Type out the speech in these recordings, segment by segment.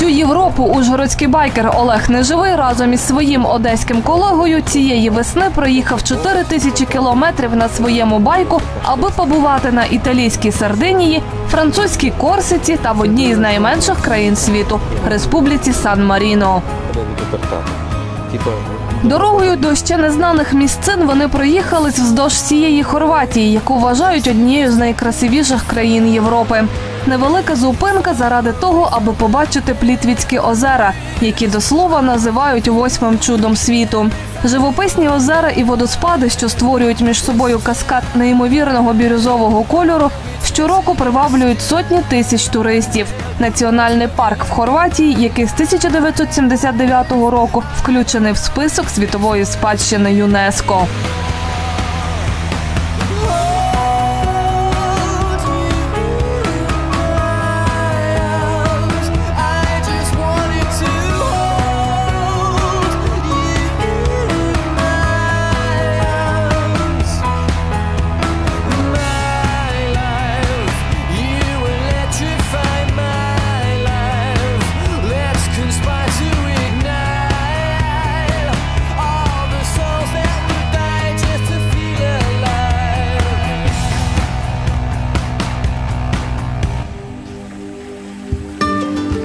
всю Європу ужгородський байкер Олег Неживий разом із своїм одеським колегою цієї весни проїхав 4 тисячі кілометрів на своєму байку, аби побувати на італійській Сардинії, французькій Корсиці та в одній з найменших країн світу Республіці Сан-Маріно. Типа, Дорогою до ще незнаних місцин вони проїхались вздовж всієї Хорватії, яку вважають однією з найкрасивіших країн Європи. Невелика зупинка заради того, аби побачити Плітвіцькі озера, які до слова називають восьмим чудом світу. Живописні озера і водоспади, що створюють між собою каскад неймовірного бірюзового кольору, щороку приваблюють сотні тисяч туристів. Національний парк в Хорватії, який з 1979 року включений в список світової спадщини ЮНЕСКО.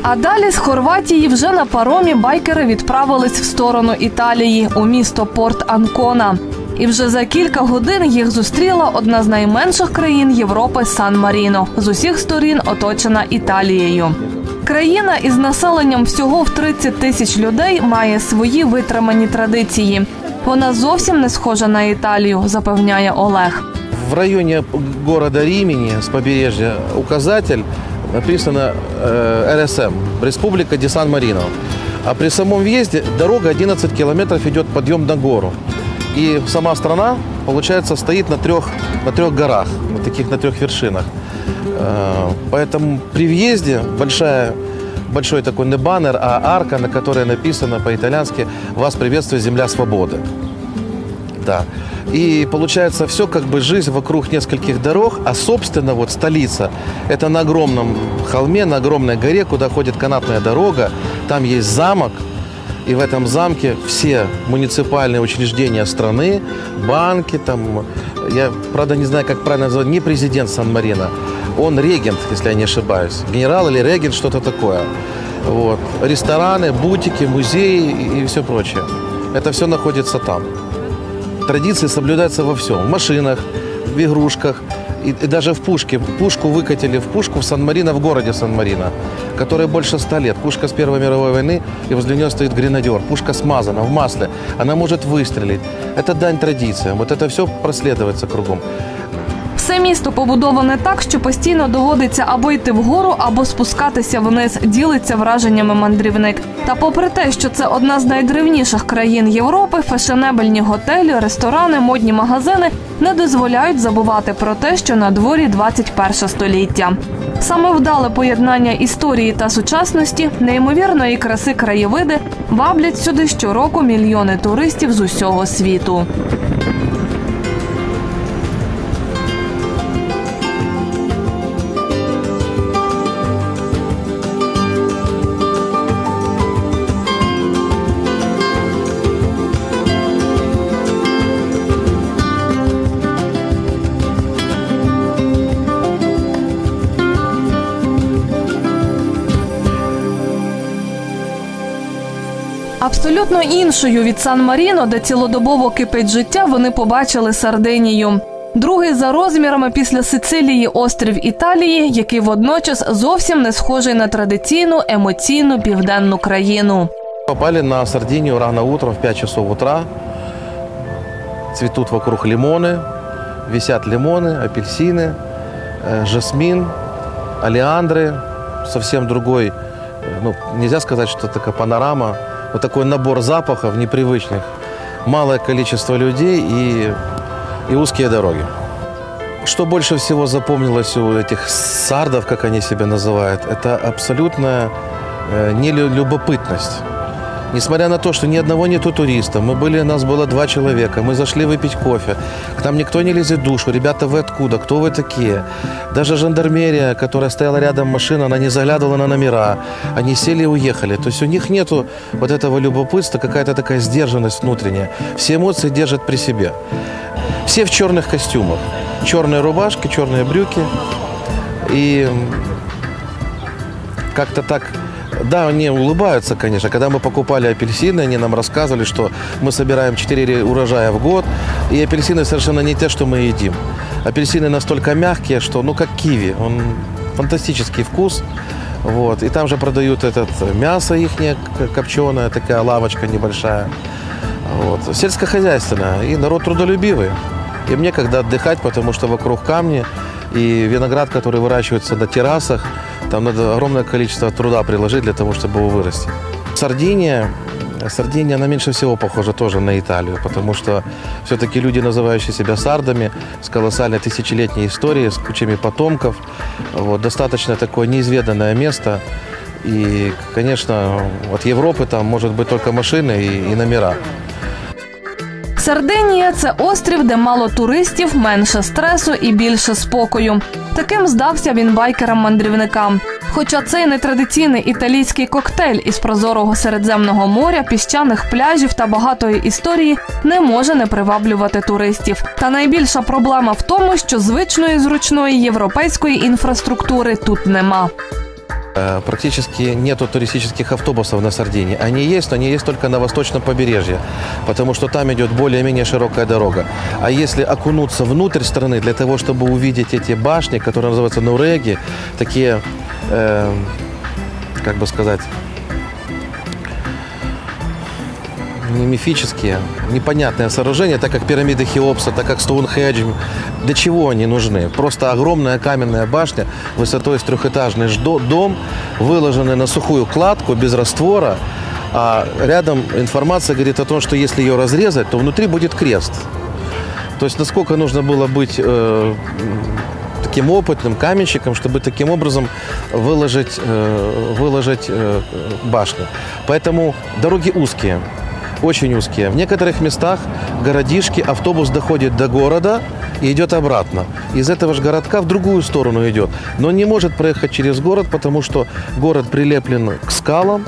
А далі з Хорватії вже на паромі байкери відправились в сторону Італії у місто Порт Анкона. І вже за кілька годин їх зустріла одна з найменших країн Європи Сан Маріно, з усіх сторін оточена Італією. Країна із населенням всього в 30 тисяч людей має свої витримані традиції. Вона зовсім не схожа на Італію, запевняє Олег. в районе города Римени с побережья указатель написано э, РСМ, Республика де Сан-Марино. А при самом въезде дорога 11 километров идет подъем на гору. И сама страна, получается, стоит на трех, на трех горах, на таких на трех вершинах. Э, Поэтому при въезде большая большой такой не баннер, а арка, на которой написано по-итальянски «Вас приветствует земля свободы». Да. И получается все как бы жизнь вокруг нескольких дорог, а собственно вот столица это на огромном холме, на огромной горе, куда ходит канатная дорога, там есть замок, и в этом замке все муниципальные учреждения страны, банки, там, я правда не знаю, как правильно назвать, не президент Сан-Марино, он регент, если я не ошибаюсь, генерал или регент, что-то такое. Вот. Рестораны, бутики, музеи и все прочее. Это все находится там традиции соблюдаются во всем. В машинах, в игрушках и, и даже в пушке. Пушку выкатили в пушку в Сан-Марино, в городе Сан-Марино, которой больше ста лет. Пушка с Первой мировой войны, и возле нее стоит гренадер. Пушка смазана в масле. Она может выстрелить. Это дань традициям. Вот это все проследуется кругом. Все місто побудоване так, що постійно доводиться або йти вгору, або спускатися вниз, ділиться враженнями мандрівник. Та попри те, що це одна з найдревніших країн Європи, фешенебельні готелі, ресторани, модні магазини не дозволяють забувати про те, що на дворі 21 століття. Саме вдале поєднання історії та сучасності, неймовірної краси краєвиди ваблять сюди щороку мільйони туристів з усього світу. Абсолютно іншою від Сан-Маріно, де цілодобово кипить життя, вони побачили Сардинію. Другий за розмірами після Сицилії острів Італії, який водночас зовсім не схожий на традиційну емоційну південну країну. Попали на Сардинию рано утром в 5 часов утра. Цветут вокруг лимоны, висят лимоны, апельсины, э, жасмин, олеандры. Совсем другой, э, ну, нельзя сказать, что такая панорама, Вот такой набор запахов непривычных. Малое количество людей и, и узкие дороги. Что больше всего запомнилось у этих сардов, как они себя называют, это абсолютная э, нелюбопытность. Несмотря на то, что ни одного нету туриста, мы были, нас было два человека, мы зашли выпить кофе, к нам никто не лезет в душу, ребята вы откуда, кто вы такие? Даже жандармерия, которая стояла рядом машина, она не заглядывала на номера, они сели и уехали. То есть у них нету вот этого любопытства, какая-то такая сдержанность внутренняя. Все эмоции держат при себе. Все в черных костюмах, черные рубашки, черные брюки и как-то так да, они улыбаются, конечно. Когда мы покупали апельсины, они нам рассказывали, что мы собираем 4 урожая в год, и апельсины совершенно не те, что мы едим. Апельсины настолько мягкие, что, ну, как киви. Он фантастический вкус. Вот. И там же продают этот мясо их копченое, такая лавочка небольшая. Вот. Сельскохозяйственное. И народ трудолюбивый. И мне когда отдыхать, потому что вокруг камни, и виноград, который выращивается на террасах, там надо огромное количество труда приложить для того, чтобы его вырастить. Сардиния, Сардиния, она меньше всего похожа тоже на Италию, потому что все-таки люди, называющие себя сардами, с колоссальной тысячелетней историей, с кучами потомков, вот, достаточно такое неизведанное место. И, конечно, от Европы там может быть только машины и, и номера. Сардинія це острів, де мало туристів, менше стресу і більше спокою. Таким здався він байкерам-мандрівникам. Хоча цей нетрадиційний італійський коктейль із прозорого середземного моря, піщаних пляжів та багатої історії не може не приваблювати туристів. Та найбільша проблема в тому, що звичної зручної європейської інфраструктури тут нема. Э, Практически нету туристических автобусов на Сардинии. Они есть, но они есть только на восточном побережье, потому что там идет более-менее широкая дорога. А если окунуться внутрь страны для того, чтобы увидеть эти башни, которые называются Нуреги, такие, э, как бы сказать, не мифические, непонятные сооружения, так как пирамиды Хеопса, так как Стоунхедж. Для чего они нужны? Просто огромная каменная башня высотой с трехэтажный дом, выложенный на сухую кладку без раствора, а рядом информация говорит о том, что если ее разрезать, то внутри будет крест. То есть насколько нужно было быть э, таким опытным каменщиком, чтобы таким образом выложить, э, выложить э, башню. Поэтому дороги узкие, очень узкие. В некоторых местах городишки, автобус доходит до города и идет обратно. Из этого же городка в другую сторону идет. Но не может проехать через город, потому что город прилеплен к скалам,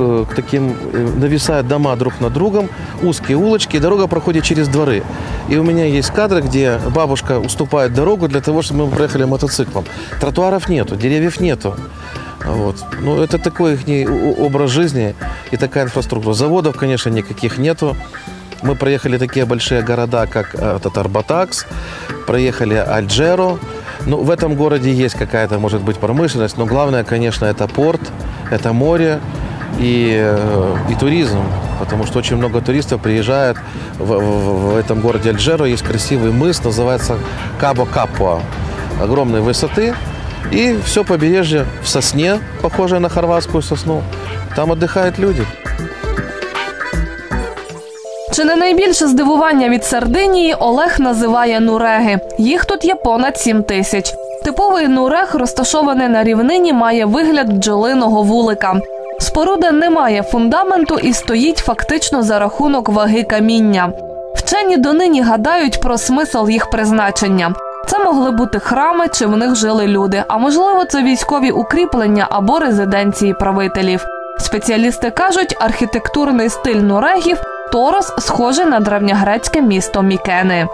к, к таким, э, нависают дома друг над другом, узкие улочки, и дорога проходит через дворы. И у меня есть кадры, где бабушка уступает дорогу для того, чтобы мы проехали мотоциклом. Тротуаров нету, деревьев нету. Вот. Ну, это такой их образ жизни и такая инфраструктура. Заводов, конечно, никаких нету. Мы проехали такие большие города, как э, этот Арбатакс, проехали Альджеро. Ну, в этом городе есть какая-то, может быть, промышленность, но главное, конечно, это порт, это море и, э, и туризм, потому что очень много туристов приезжают в, в- в этом городе Альджеро. Есть красивый мыс, называется Кабо Капуа, огромной высоты. И все побережье в сосне, похожее на хорватскую сосну. Там отдыхают люди. Чи не найбільше здивування від Сардинії Олег називає нуреги. Їх тут є понад 7 тисяч. Типовий нурег, розташований на рівнині, має вигляд бджолиного вулика. Споруда не має фундаменту і стоїть фактично за рахунок ваги каміння. Вчені донині гадають про смисл їх призначення. Це могли бути храми, чи в них жили люди, а можливо, це військові укріплення або резиденції правителів. Спеціалісти кажуть, архітектурний стиль нурегів Торос схожий на древньогрецьке місто Мікени.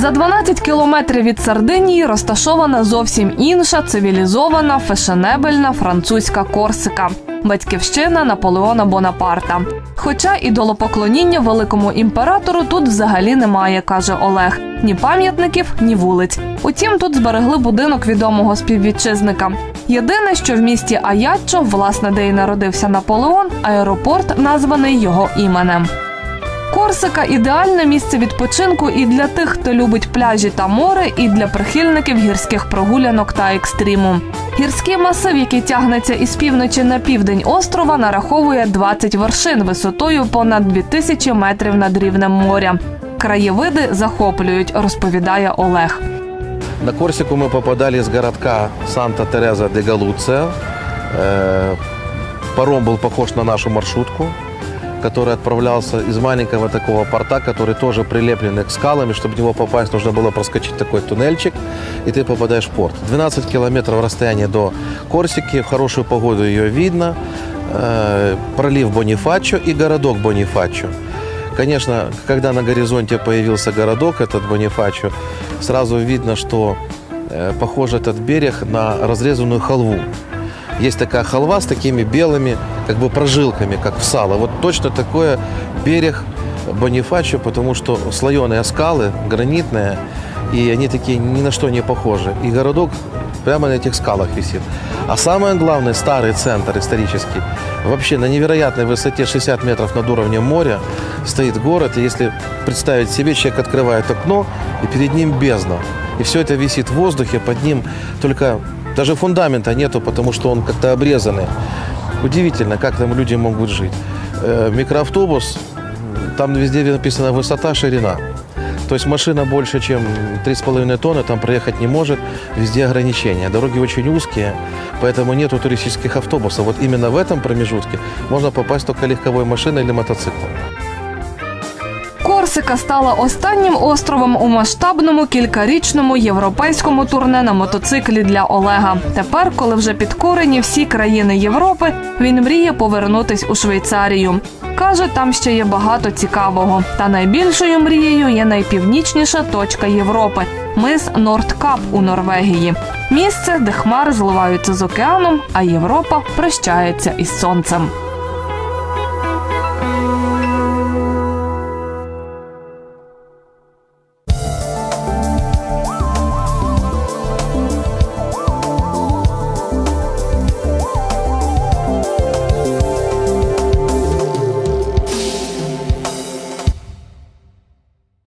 За 12 кілометрів від Сардинії розташована зовсім інша цивілізована фешенебельна французька Корсика, батьківщина Наполеона Бонапарта. Хоча ідолопоклоніння великому імператору тут взагалі немає, каже Олег. Ні пам'ятників, ні вулиць. Утім, тут зберегли будинок відомого співвітчизника. Єдине, що в місті Аяччо, власне, де й народився Наполеон, аеропорт названий його іменем. Корсика ідеальне місце відпочинку і для тих, хто любить пляжі та море, і для прихильників гірських прогулянок та екстриму. Гірський масив, який тягнеться із півночі на південь острова, нараховує 20 вершин висотою понад 2000 метрів над рівнем моря. Краєвиди захоплюють, розповідає Олег. На Корсику мы попадали из городка Санта-Тереза де Галуция. Э, Паром был похож на нашу маршрутку, Который отправлялся из маленького такого порта, который тоже прилепленный к скалам, и чтобы в него попасть, нужно было проскочить такой туннельчик, и ты попадаешь в порт. 12 километров расстояние до Корсики, в хорошую погоду ее видно, Э, пролив Бонифачо и городок Бонифачо. Конечно, когда на горизонте появился городок, этот Бонифачо, сразу видно, что э, похож этот берег на разрезанную халву. Есть такая халва с такими белыми как бы прожилками, как в сало. Вот точно такой берег Бонифачо, потому что слоеные скалы, гранитные, и они такие ни на что не похожи. И городок прямо на этих скалах висит. А самое главное, старый центр исторический, вообще на невероятной высоте 60 метров над уровнем моря стоит город, и если представить себе, человек открывает окно, и перед ним бездна. И все это висит в воздухе, под ним только даже фундамента нету, потому что он как-то обрезанный. Удивительно, как там люди могут жить. Э, Микроавтобус, там везде написано высота, ширина. То есть машина больше, чем 3,5 тонны, там проехать не может, везде ограничения. Дороги очень узкие, поэтому нету туристических автобусов. Вот именно в этом промежутке можно попасть только легковой машиной или мотоциклом. Корсика стала останнім островом у масштабному кількарічному європейському турне на мотоциклі для Олега. Тепер, коли вже підкорені всі країни Європи, він мріє повернутись у Швейцарію. Каже, там ще є багато цікавого. Та найбільшою мрією є найпівнічніша точка Європи мис Нордкап у Норвегії. Місце, де хмари зливаються з океаном, а Європа прощається із сонцем.